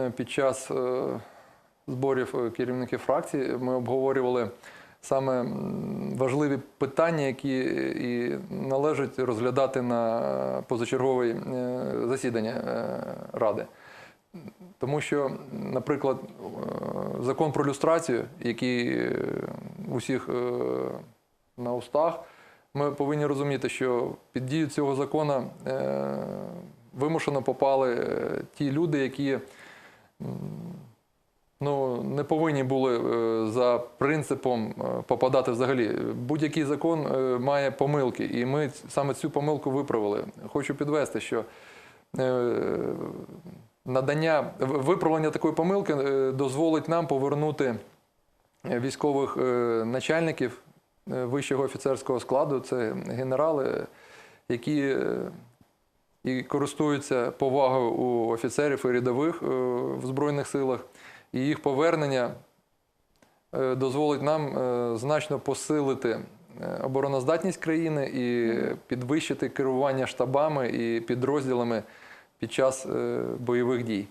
Е, Під час е, зборів е, керівників фракцій ми обговорювали саме важливі питання, які і належить розглядати на позачергове засідання Ради. Тому що, наприклад, закон про люстрацію, який у е, на устах, ми повинні розуміти, що під дію цього закону вимушено попали ті люди, які ну, не повинні були е, за принципом е, попадати взагалі. Будь-який закон е, має помилки, і ми саме цю помилку виправили. Хочу підвести, що надання виправлення такої помилки дозволить нам повернути військових начальників вищого офіцерського складу. Це генерали, які і користуються повагою у офіцерів і рядових е, в Збройних силах. І їх повернення е, дозволить нам е, значно посилити обороноздатність країни і підвищити керування штабами і підрозділами під час бойових дій.